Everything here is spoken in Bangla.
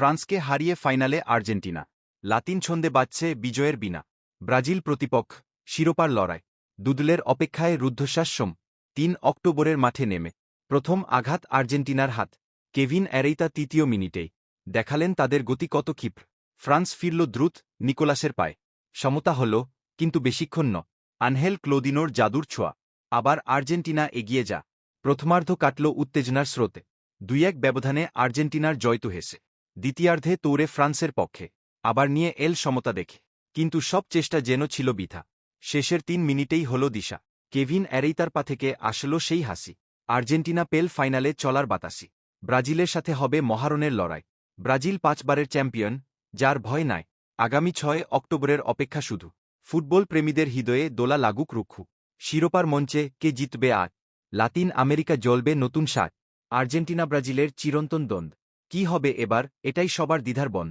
ফ্রান্সকে হারিয়ে ফাইনালে আর্জেন্টিনা। লাতিন ছন্দে বাজছে বিজয়ের বিনা। ব্রাজিল প্রতিপক্ষ, শিরোপার লড়াই। দুদলের অপেক্ষায় রুদ্ধশ্বাস সোম তিন অক্টোবরের মাঠে নেমে। প্রথম আঘাত আর্জেন্টিনার হাত। কেভিন অ্যারেইতা তৃতীয় মিনিটেই। দেখালেন তাদের গতি কত ক্ষিপ্র। ফ্রান্স ফিরল দ্রুত, নিকোলাসের পায়ে। সমতা হল, কিন্তু বেশিক্ষণ ন। আনহেল ক্লোদিনোর জাদুর ছোঁয়া। আবার আর্জেন্টিনা এগিয়ে যা। প্রথমার্ধ কাটল উত্তেজনার স্রোতে। দুই এক ব্যবধানে আর্জেন্টিনার জয় তো হেসে। দ্বিতীয়ার্ধে তৌড়ে ফ্রান্সের পক্ষে, আবার নিয়ে এল সমতা দেখে। কিন্তু সব চেষ্টা যেন ছিল বিথা। শেষের তিন মিনিটেই হল দিশা। কেভিন অ্যারেইতার পা থেকে আসলো সেই হাসি। আর্জেন্টিনা পেল ফাইনালে চলার বাতাসি ব্রাজিলের সাথে হবে মহারণের লড়াই। ব্রাজিল পাঁচবারের চ্যাম্পিয়ন, যার ভয় নাই। আগামী ছয় অক্টোবরের অপেক্ষা শুধু। ফুটবল প্রেমীদের হৃদয়ে দোলা লাগুক রুক্ষু। শিরোপার মঞ্চে কে জিতবে আজ? লাতিন আমেরিকা জ্বলবে নতুন সাজ। আর্জেন্টিনা ব্রাজিলের চিরন্তন দ্বন্দ্ব। কি হবে এবার? এটাই সবার দ্বিধার বন।